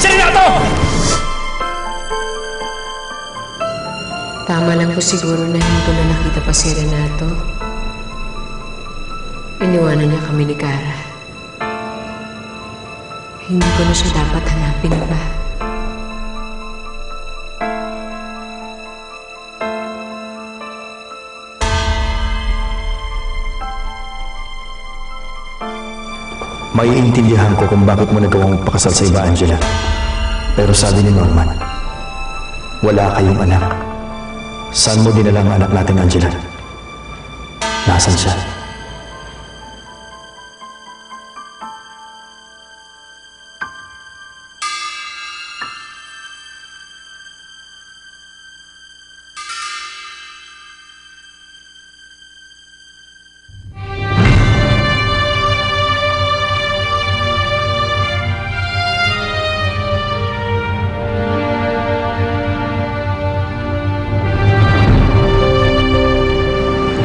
Si Renato! Tama lang po siguro na hindi ko na nakita pa si Renato. Iniwanan niya kami ni Cara. Hindi ko na siya dapat hanapin pa. Maiintindihan ko kung bakit mo nagawang magpakasal sa iba, Angela. Pero sabi ni Norman, wala kayong anak. Saan mo dinala ang anak natin, Angela? Nasaan siya?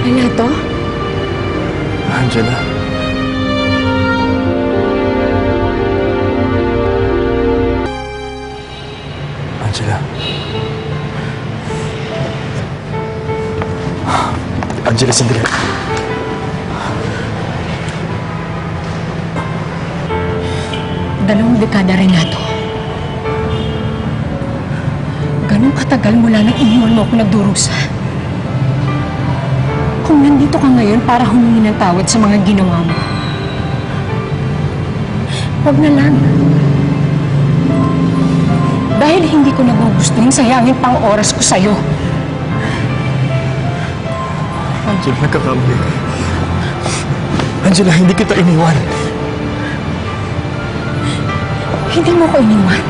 Renato? Angela? Angela? Angela, sandali. Dalawang dekada, Renato. Ganong katagal mula nang iniwan mo ako nagdurusa. Kung nandito ka ngayon para humingi ng tawad sa mga ginawa mo, huwag na lang. Dahil hindi ko nagugustuhin sayangin pang oras ko sa'yo. Angela, nagkakamali ka. Angela, hindi kita iniwan. Hindi mo ko iniwan.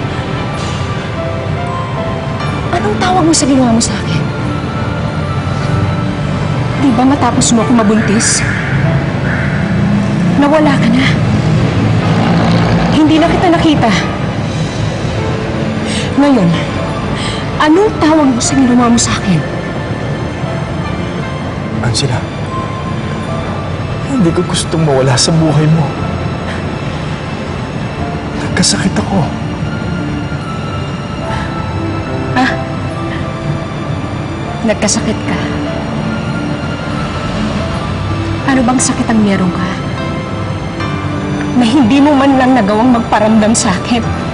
Anong tawag mo sa ginawa mo sa akin? Ba matapos mo ako mabuntis? Nawala ka na. Hindi na kita nakita. Ngayon, anong tawag mo sa ginawa mo sa akin? Angela, hindi ko gustong mawala sa buhay mo. Nagkasakit ako. Nagkasakit ka. Ano bang sakit ang meron ka? Na hindi mo man lang nagawang magparamdam sa akin.